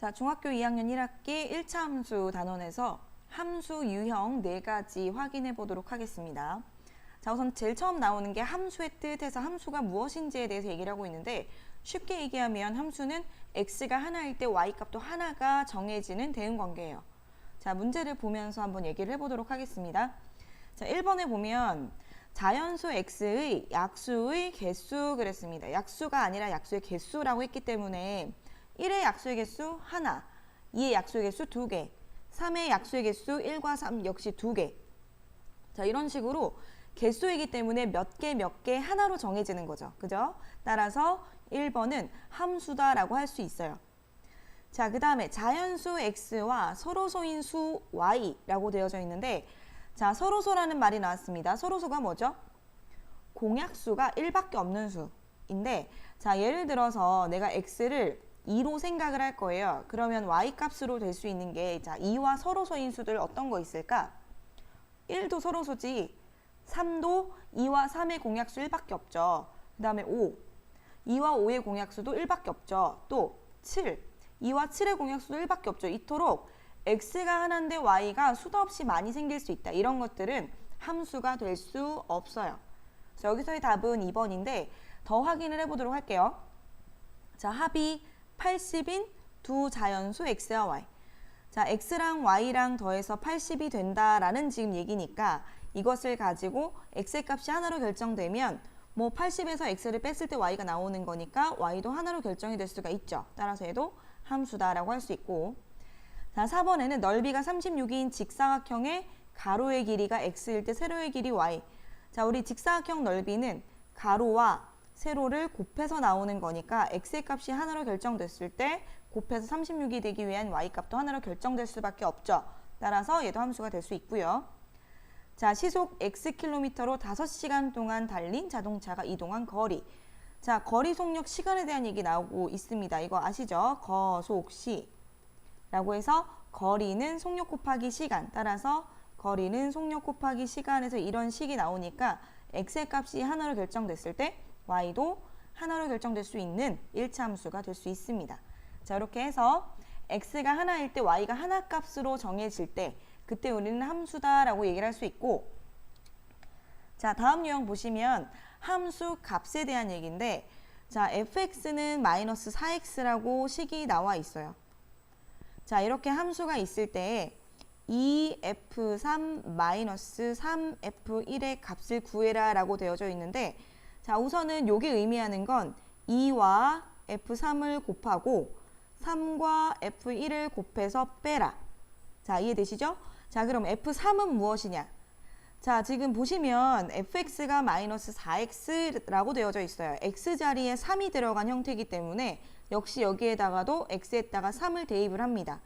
자, 중학교 2학년 1학기 1차 함수 단원에서 함수 유형 네 가지 확인해 보도록 하겠습니다. 자, 우선 제일 처음 나오는 게 함수의 뜻에서 함수가 무엇인지에 대해서 얘기를 하고 있는데 쉽게 얘기하면 함수는 x가 하나일 때 y 값도 하나가 정해지는 대응 관계예요. 자, 문제를 보면서 한번 얘기를 해보도록 하겠습니다. 자, 1번에 보면 자연수 x의 약수의 개수 그랬습니다. 약수가 아니라 약수의 개수라고 했기 때문에 1의 약수의 개수 하나, 2의 약수의 개수 두 개, 3의 약수의 개수 1과 3 역시 두 개. 자, 이런 식으로 개수이기 때문에 몇 개 몇 개 하나로 정해지는 거죠. 그죠? 따라서 1번은 함수다라고 할 수 있어요. 자, 그 다음에 자연수 x와 서로소인 수 y라고 되어져 있는데 자, 서로소라는 말이 나왔습니다. 서로소가 뭐죠? 공약수가 1밖에 없는 수인데 자, 예를 들어서 내가 x를 2로 생각을 할 거예요. 그러면 y 값으로 될 수 있는 게 자, 2와 서로소 인 수들 어떤 거 있을까? 1도 서로소지 3도 2와 3의 공약수 1밖에 없죠. 그 다음에 5 2와 5의 공약수도 1밖에 없죠. 또 7 2와 7의 공약수도 1밖에 없죠. 이토록 x가 하나인데 y가 수도 없이 많이 생길 수 있다. 이런 것들은 함수가 될 수 없어요. 그래서 여기서의 답은 2번인데 더 확인을 해보도록 할게요. 자, 합이 80인 두 자연수 x와 y. 자, x랑 y랑 더해서 80이 된다라는 지금 얘기니까 이것을 가지고 x의 값이 하나로 결정되면 뭐 80에서 x를 뺐을 때 y가 나오는 거니까 y도 하나로 결정이 될 수가 있죠. 따라서 얘도 함수다라고 할 수 있고 자, 4번에는 넓이가 36인 직사각형의 가로의 길이가 x일 때 세로의 길이 y. 자, 우리 직사각형 넓이는 가로와 세로를 곱해서 나오는 거니까 x의 값이 하나로 결정됐을 때 곱해서 36이 되기 위한 y 값도 하나로 결정될 수밖에 없죠. 따라서 얘도 함수가 될 수 있고요. 자, 시속 x킬로미터로 5시간 동안 달린 자동차가 이동한 거리. 자, 거리 속력 시간에 대한 얘기 나오고 있습니다. 이거 아시죠? 거속시. 라고 해서 거리는 속력 곱하기 시간. 따라서 거리는 속력 곱하기 시간에서 이런 식이 나오니까 x의 값이 하나로 결정됐을 때 y도 하나로 결정될 수 있는 1차 함수가 될 수 있습니다. 자, 이렇게 해서 x가 하나일 때 y가 하나 값으로 정해질 때 그때 우리는 함수다라고 얘기를 할 수 있고 자, 다음 유형 보시면 함수 값에 대한 얘기인데 자, fx는 마이너스 4x라고 식이 나와 있어요. 자, 이렇게 함수가 있을 때 2f3 마이너스 3f1의 값을 구해라 라고 되어져 있는데 자, 우선은 요게 의미하는 건 2와 f3을 곱하고 3과 f1을 곱해서 빼라. 자, 이해되시죠? 자, 그럼 f3은 무엇이냐? 자, 지금 보시면 fx가 마이너스 4x라고 되어져 있어요. x 자리에 3이 들어간 형태이기 때문에 역시 여기에다가도 x에다가 3을 대입을 합니다.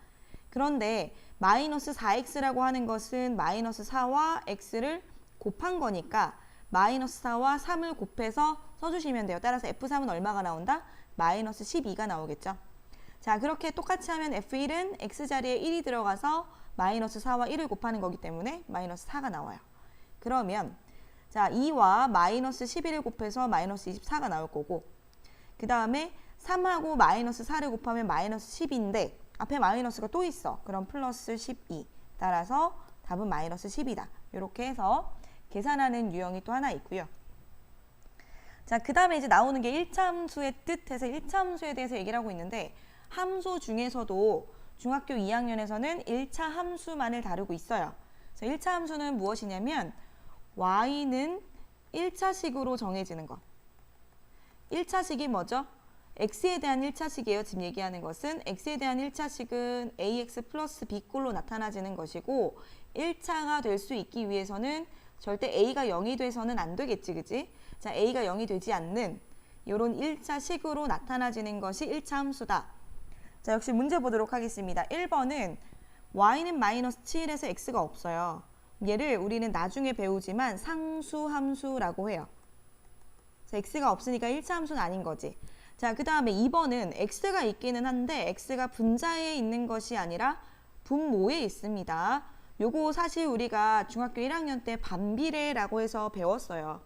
그런데 마이너스 4x라고 하는 것은 마이너스 4와 x를 곱한 거니까 마이너스 4와 3을 곱해서 써주시면 돼요. 따라서 f3은 얼마가 나온다? 마이너스 12가 나오겠죠. 자, 그렇게 똑같이 하면 f1은 x자리에 1이 들어가서 마이너스 4와 1을 곱하는 거기 때문에 마이너스 4가 나와요. 그러면 자 2와 마이너스 11을 곱해서 마이너스 24가 나올 거고 그 다음에 3하고 마이너스 4를 곱하면 마이너스 10인데 앞에 마이너스가 또 있어. 그럼 플러스 12. 따라서 답은 마이너스 10이다. 이렇게 해서 계산하는 유형이 또 하나 있고요. 자, 그 다음에 이제 나오는 게 1차 함수의 뜻해서 1차 함수에 대해서 얘기를 하고 있는데 함수 중에서도 중학교 2학년에서는 1차 함수만을 다루고 있어요. 그래서 1차 함수는 무엇이냐면 y는 1차식으로 정해지는 것. 1차식이 뭐죠? x에 대한 1차식이에요. 지금 얘기하는 것은 x에 대한 1차식은 ax 플러스 b꼴로 나타나지는 것이고 1차가 될 수 있기 위해서는 절대 a가 0이 돼서는 안 되겠지, 그지? 자, a가 0이 되지 않는 이런 1차 식으로 나타나지는 것이 1차 함수다. 자, 역시 문제 보도록 하겠습니다. 1번은 y는 마이너스 7에서 x가 없어요. 얘를 우리는 나중에 배우지만 상수함수라고 해요. 자, x가 없으니까 1차 함수는 아닌 거지. 자, 그 다음에 2번은 x가 있기는 한데 x가 분자에 있는 것이 아니라 분모에 있습니다. 요거 사실 우리가 중학교 1학년 때 반비례라고 해서 배웠어요.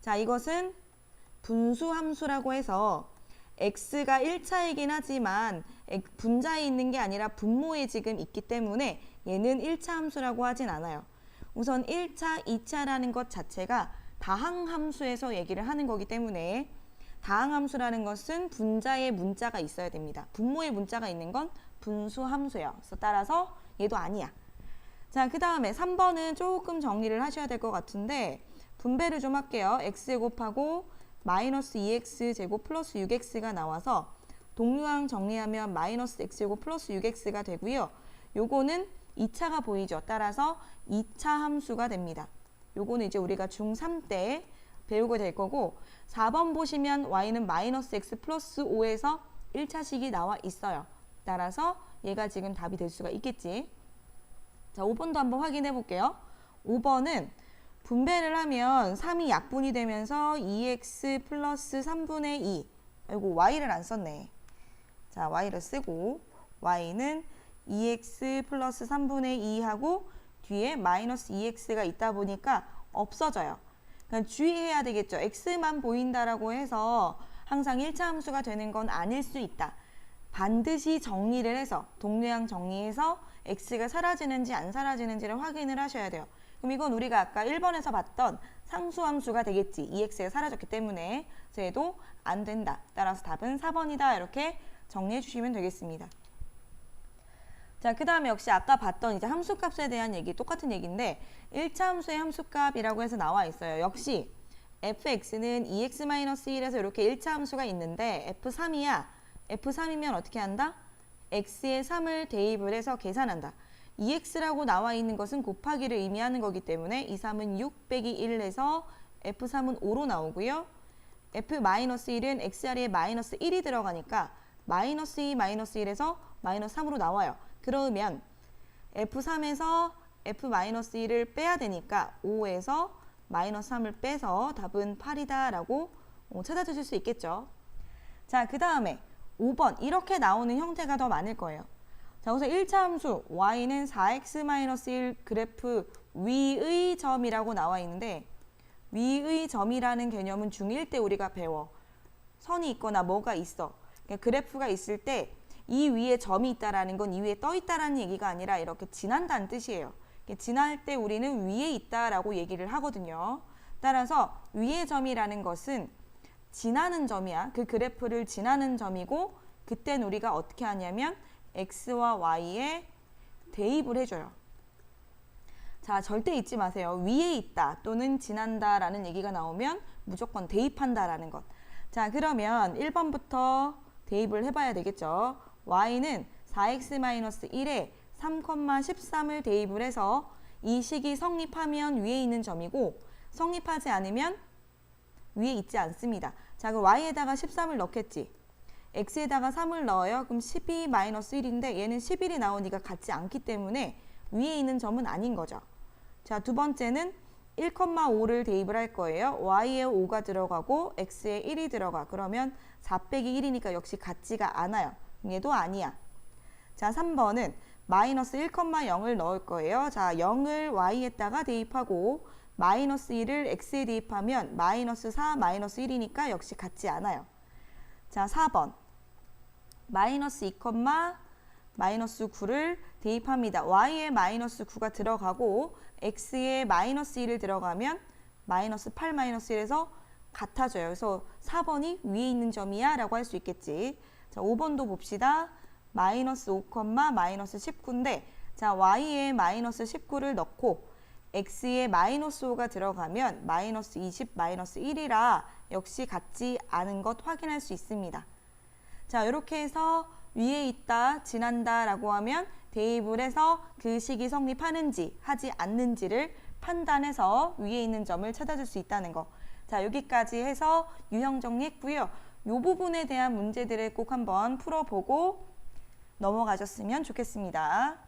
자, 이것은 분수함수라고 해서 x가 1차이긴 하지만 액- 분자에 있는 게 아니라 분모에 지금 있기 때문에 얘는 1차 함수라고 하진 않아요. 우선 1차, 2차라는 것 자체가 다항함수에서 얘기를 하는 거기 때문에 다항함수라는 것은 분자의 문자가 있어야 됩니다. 분모의 문자가 있는 건 분수함수예요. 그래서 따라서 얘도 아니야. 자, 그 다음에 3번은 조금 정리를 하셔야 될 것 같은데 분배를 좀 할게요. x 곱하고 마이너스 2x 제곱 플러스 6x가 나와서 동류항 정리하면 마이너스 x제곱 플러스 6x가 되고요. 요거는 2차가 보이죠. 따라서 2차 함수가 됩니다. 요거는 이제 우리가 중3 때 배우게 될 거고 4번 보시면 y는 마이너스 x 플러스 5에서 1차식이 나와 있어요. 따라서 얘가 지금 답이 될 수가 있겠지. 자, 5번도 한번 확인해 볼게요. 5번은 분배를 하면 3이 약분이 되면서 2x 플러스 3분의 2. 아이고, y를 안 썼네. 자, y를 쓰고 y는 2x 플러스 3분의 2하고 뒤에 마이너스 2x가 있다 보니까 없어져요. 그러니까 주의해야 되겠죠. x만 보인다라고 해서 항상 1차 함수가 되는 건 아닐 수 있다. 반드시 정리를 해서 동류항 정리해서 x가 사라지는지 안 사라지는지를 확인을 하셔야 돼요. 그럼 이건 우리가 아까 1번에서 봤던 상수함수가 되겠지. 2x가 사라졌기 때문에 그래도 안 된다. 따라서 답은 4번이다. 이렇게 정리해 주시면 되겠습니다. 자, 그 다음에 역시 아까 봤던 이제 함수값에 대한 얘기 똑같은 얘기인데 1차 함수의 함수값이라고 해서 나와 있어요. 역시 fx는 2x-1에서 이렇게 1차 함수가 있는데 f3이야. F3이면 어떻게 한다? x에 3을 대입을 해서 계산한다. 2x라고 나와 있는 것은 곱하기를 의미하는 거기 때문에 이 3은 6 빼기 1에서 f3은 5로 나오고요. f-1은 x 자리에 마이너스 1이 들어가니까 마이너스 2 마이너스 1에서 마이너스 3으로 나와요. 그러면 f3에서 f-1을 빼야 되니까 5에서 마이너스 3을 빼서 답은 8이다 라고 어, 찾아주실 수 있겠죠. 자, 그 다음에 5번 이렇게 나오는 형태가 더 많을 거예요. 자, 우선 1차 함수 y는 4x-1 그래프 위의 점이라고 나와 있는데 위의 점이라는 개념은 중1 때 우리가 배워. 선이 있거나 뭐가 있어. 그러니까 그래프가 있을 때 이 위에 점이 있다라는 건 이 위에 떠 있다라는 얘기가 아니라 이렇게 지난다는 뜻이에요. 이렇게 지날 때 우리는 위에 있다라고 얘기를 하거든요. 따라서 위의 점이라는 것은 지나는 점이야. 그 그래프를 지나는 점이고 그땐 우리가 어떻게 하냐면 x와 y에 대입을 해줘요. 자, 절대 잊지 마세요. 위에 있다 또는 지난다 라는 얘기가 나오면 무조건 대입한다 라는 것. 자, 그러면 1번부터 대입을 해봐야 되겠죠. y는 4x-1에 3,13을 대입을 해서 이 식이 성립하면 위에 있는 점이고 성립하지 않으면 위에 있지 않습니다. 자, 그럼 y에다가 13을 넣겠지. x에다가 3을 넣어요. 그럼 12-1인데 얘는 11이 나오니까 같지 않기 때문에 위에 있는 점은 아닌 거죠. 자, 두 번째는 1,5를 대입을 할 거예요. y에 5가 들어가고 x에 1이 들어가. 그러면 4 빼기 1이니까 역시 같지가 않아요. 얘도 아니야. 자, 3번은 마이너스 1,0을 넣을 거예요. 자, 0을 y에다가 대입하고 마이너스 1을 x에 대입하면 마이너스 4, 마이너스 1이니까 역시 같지 않아요. 자, 4번. 마이너스 2, 마이너스 9를 대입합니다. y에 마이너스 9가 들어가고 x에 마이너스 1을 들어가면 마이너스 8, 마이너스 1에서 같아져요. 그래서 4번이 위에 있는 점이야 라고 할 수 있겠지. 자, 5번도 봅시다. 마이너스 5, 마이너스 19인데 자, y에 마이너스 19를 넣고 x에 마이너스 5가 들어가면 마이너스 20, 마이너스 1이라 역시 같지 않은 것 확인할 수 있습니다. 자, 이렇게 해서 위에 있다, 지난다 라고 하면 대입을 해서 그 식이 성립하는지 하지 않는지를 판단해서 위에 있는 점을 찾아줄 수 있다는 거. 자, 여기까지 해서 유형 정리했고요. 이 부분에 대한 문제들을 꼭 한번 풀어보고 넘어가셨으면 좋겠습니다.